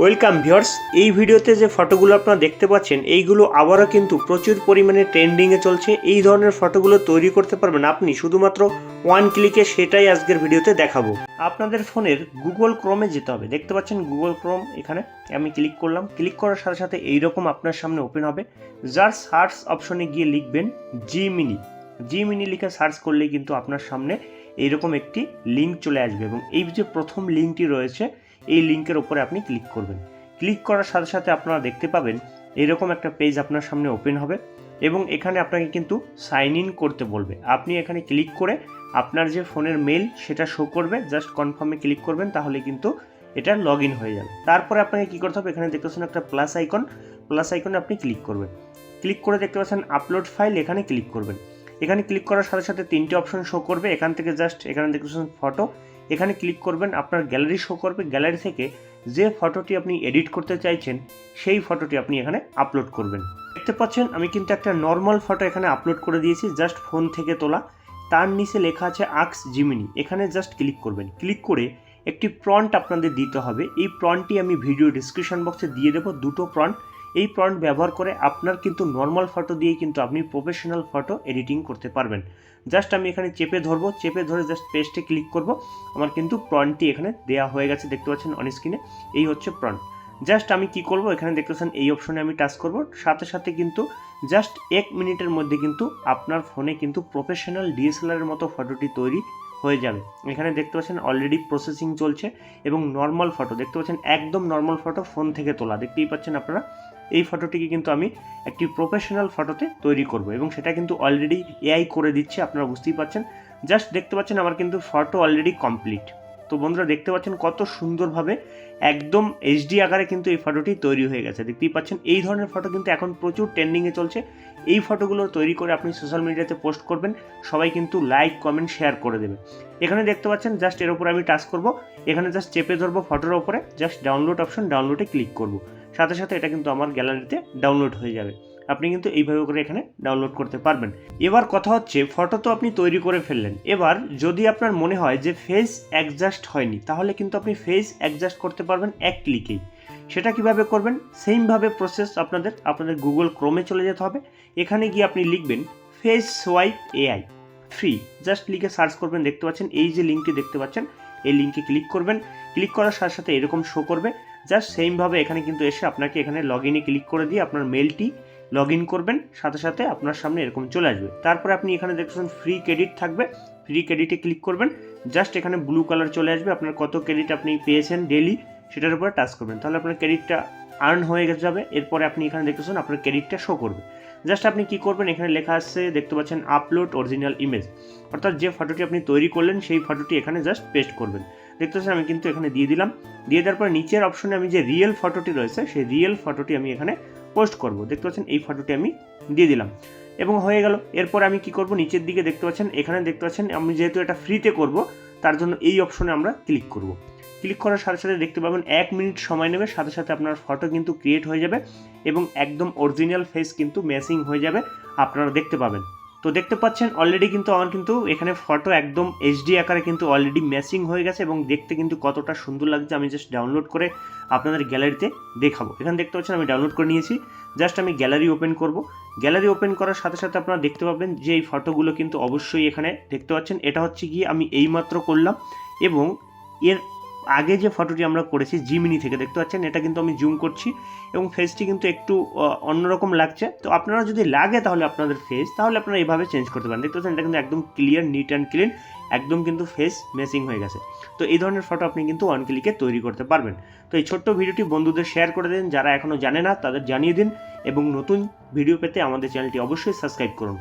Welcome viewers এই ভিডিওতে যে ফটোগুলো আপনারা দেখতে পাচ্ছেন, এইগুলো আবারও কিন্তু প্রচুর পরিমাণে ট্রেন্ডিংয়ে চলছে। এই ধরনের ফটোগুলো তৈরি করতে পারবেন আপনি। শুধুমাত্র ওয়ান ক্লিকে সেটাই আজকের ভিডিওতে দেখাবো। আপনাদের ফোনের গুগল ক্রোমে যেতে হবে। দেখতে পাচ্ছেন গুগল ক্রোম এখানে আমি ক্লিক করলাম। ক্লিক করার সাথে সাথে এইরকম আপনার সামনে ওপেন হবে। যার সার্চ অপশনে গিয়ে লিখবেন জি মিনি জি মিনি লিখে সার্চ করলেই কিন্তু আপনার সামনে এইরকম একটি লিঙ্ক চলে আসবে এবং এই যে প্রথম লিঙ্কটি রয়েছে এই লিঙ্কের ওপরে আপনি ক্লিক করবেন। ক্লিক করার সাথে সাথে আপনারা দেখতে পাবেন এরকম একটা পেজ আপনার সামনে ওপেন হবে এবং এখানে আপনাকে কিন্তু সাইন ইন করতে বলবে। আপনি এখানে ক্লিক করে আপনার যে ফোনের মেল সেটা শো করবে, জাস্ট কনফার্মে ক্লিক করবেন, তাহলে কিন্তু এটা লগ ইন হয়ে যাবে। তারপরে আপনাকে কী করতে হবে? এখানে দেখতে পাচ্ছেন একটা প্লাস আইকন, প্লাস আইকনে আপনি ক্লিক করবেন। ক্লিক করে দেখতে পাচ্ছেন আপলোড ফাইল, এখানে ক্লিক করবেন। এখানে ক্লিক করার সাথে সাথে তিনটে অপশন শো করবে। এখান থেকে জাস্ট এখানে দেখতে পাচ্ছেন ফটো এখানে ক্লিক করবেন, আপনার গ্যালারি শো করবে। গ্যালারি থেকে যে ফটোটি আপনি এডিট করতে চাইছেন, সেই ফটোটি আপনি এখানে আপলোড করবেন। দেখতে পাচ্ছেন, আমি কিন্তু একটা নর্মাল ফটো এখানে আপলোড করে দিয়েছি জাস্ট ফোন থেকে তোলা। তার নিচে লেখা আছে আক্স জিমিনি এখানে জাস্ট ক্লিক করবেন। ক্লিক করে একটি প্রন্ট আপনাদের দিতে হবে। এই প্রন্টটি আমি ভিডিও ডিসক্রিপশন বক্সে দিয়ে দেবো। দুটো প্রন্ট এই প্রন্ট ব্যবহার করে আপনার কিন্তু নর্মাল ফটো দিয়ে কিন্তু আপনি প্রফেশনাল ফটো এডিটিং করতে পারবেন। জাস্ট আমি এখানে চেপে ধরবো, চেপে ধরে জাস্ট পেস্টে ক্লিক করব। আমার কিন্তু প্রন্টটি এখানে দেওয়া হয়ে গেছে, দেখতে পাচ্ছেন অন স্ক্রিনে এই হচ্ছে প্রন্ট জাস্ট আমি কি করব, এখানে দেখতে পাচ্ছেন এই অপশনে আমি টাচ করব। সাথে সাথে কিন্তু জাস্ট এক মিনিটের মধ্যে কিন্তু আপনার ফোনে কিন্তু প্রফেশনাল ডিএসএলআরের মতো ফটোটি তৈরি হয়ে যাবে। এখানে দেখতে পাচ্ছেন অলরেডি প্রসেসিং চলছে এবং নর্মাল ফটো দেখতে পাচ্ছেন একদম নর্মাল ফটো ফোন থেকে তোলা। দেখতেই পাচ্ছেন আপনারা? এই ফটোটিকে কিন্তু আমি একটি প্রফেশনাল ফটোতে তৈরি করব এবং সেটা কিন্তু অলরেডি এআই করে দিচ্ছে, আপনারা বুঝতেই পারছেন। জাস্ট দেখতে পাচ্ছেন আমার কিন্তু ফটো অলরেডি কমপ্লিট তো বন্ধুরা, দেখতে পাচ্ছেন কত সুন্দরভাবে একদম এইচডি আকারে কিন্তু এই ফটোটি তৈরি হয়ে গেছে। দেখতেই পাচ্ছেন, এই ধরনের ফটো কিন্তু এখন প্রচুর ট্রেন্ডিংয়ে চলছে। এই ফটোগুলো তৈরি করে আপনি সোশ্যাল মিডিয়াতে পোস্ট করবেন, সবাই কিন্তু লাইক কমেন্ট শেয়ার করে দেবে। এখানে দেখতে পাচ্ছেন জাস্ট এর উপর আমি টাচ করব। এখানে জাস্ট চেপে ধরবো ফটোর ওপরে জাস্ট ডাউনলোড অপশন ডাউনলোডে ক্লিক করব। সাথে সাথে এটা কিন্তু আমার গ্যালারিতে ডাউনলোড হয়ে যাবে। আপনি কিন্তু এইভাবে করে এখানে ডাউনলোড করতে পারবেন। এবার কথা হচ্ছে ফটো তো আপনি তৈরি করে ফেললেন। এবার যদি আপনার মনে হয় যে ফেস অ্যাডজাস্ট হয়নি, তাহলে কিন্তু আপনি ফেস অ্যাডজাস্ট করতে পারবেন এক ক্লিকেই সেটা কীভাবে করবেন? সেমভাবে প্রসেস আপনাদের আপনাদের গুগল ক্রোমে চলে যেতে হবে। এখানে গিয়ে আপনি লিখবেন face swap AI free just লিখে সার্চ করবেন, দেখতে পাচ্ছেন, এই যে লিঙ্কটি দেখতে পাচ্ছেন, এই লিঙ্কে ক্লিক করবেন। ক্লিক করার সাথে সাথে এরকম শো করবে। জাস্ট সেমভাবে এখানে কিন্তু এসে আপনাকে এখানে লগ ইনে ক্লিক করে দিয়ে আপনার মেলটি লগ ইন করবেন। সাথে সাথে আপনার সামনে এরকম চলে আসবে। তারপরে আপনি এখানে দেখছেন ফ্রি ক্রেডিট থাকবে। ফ্রি ক্রেডিটে ক্লিক করবেন। জাস্ট এখানে ব্লু কালার চলে আসবে। আপনার কত ক্রেডিট আপনি পেয়েছেন ডেলি সেটার উপরে টাচ করবেন। তাহলে আপনার ক্রেডিটটা আর্ন হয়ে যাবে। এরপরে আপনি এখানে দেখতেছেন আপনার ক্রেডিটটা শো করবে। জাস্ট আপনি কি করবেন, এখানে লেখা আছে, দেখতে পাচ্ছেন আপলোড অরিজিনাল ইমেজ অর্থাৎ যে ফটোটি আপনি তৈরি করলেন, সেই ফটোটি এখানে জাস্ট পেস্ট করবেন। দেখতে পাচ্ছেন, আমি কিন্তু এখানে দিয়ে দিলাম। দিয়ে দেওয়ার পর নিচের অপশনে আমি যে রিয়েল ফটোটি রয়েছে, সেই রিয়েল ফটোটি আমি এখানে পোস্ট করব। দেখতে পাচ্ছেন, এই ফটোটি আমি দিয়ে দিলাম। এবং হয়ে গেল। এরপর আমি কি করব, নিচের দিকে দেখতে পাচ্ছেন, এখানে দেখতে পাচ্ছেন, আমি যেহেতু এটা ফ্রিতে করব, তার জন্য এই অপশনে আমরা ক্লিক করব। ক্লিক করার সাথে সাথে দেখতে পাবেন এক মিনিট সময় নেবে, সাথে সাথে আপনার ফটো কিন্তু ক্রিয়েট হয়ে যাবে এবং একদম অরিজিনাল ফেস কিন্তু ম্যাচিং হয়ে যাবে, আপনারা দেখতে পাবেন। তো দেখতে পাচ্ছেন অলরেডি কিন্তু আমার কিন্তু এখানে ফটো একদম এইচডি আকারে কিন্তু অলরেডি ম্যাচিং হয়ে গেছে এবং দেখতে কিন্তু কতটা সুন্দর লাগছে, আমি জাস্ট ডাউনলোড করে আপনাদের গ্যালারিতে দেখাবো। এখানে দেখতে পাচ্ছেন আমি ডাউনলোড করে নিয়েছি জাস্ট আমি গ্যালারি ওপেন করব। গ্যালারি ওপেন করার সাথে সাথে আপনারা দেখতে পাবেন যে এই ফটোগুলো কিন্তু অবশ্যই এখানে দেখতে পাচ্ছেন। এটা হচ্ছে গিয়ে আমি এইমাত্র করলাম এবং এর আগে যে ফটোটি আমরা করেছি জিমিনি থেকে, দেখতে পাচ্ছেন? এটা কিন্তু আমি জুম করছি এবং ফেসটি কিন্তু একটু অন্যরকম লাগছে। তো আপনারা যদি লাগে তাহলে আপনাদের ফেস তাহলে আপনারা এভাবে চেঞ্জ করতে পারেন। দেখতে পাচ্ছেন, এটা কিন্তু একদম ক্লিয়ার নিট অ্যান্ড ক্লিন একদম কিন্তু ফেস ম্যাচিং হয়ে গেছে। তো এই ধরনের ফটো আপনি কিন্তু ওয়ান ক্লিকে তৈরি করতে পারবেন। তো এই ছোট্ট ভিডিওটি বন্ধুদের শেয়ার করে দিন, যারা এখনও জানে না, তাদের জানিয়ে দিন এবং নতুন ভিডিও পেতে আমাদের চ্যানেলটি অবশ্যই সাবস্ক্রাইব করুন।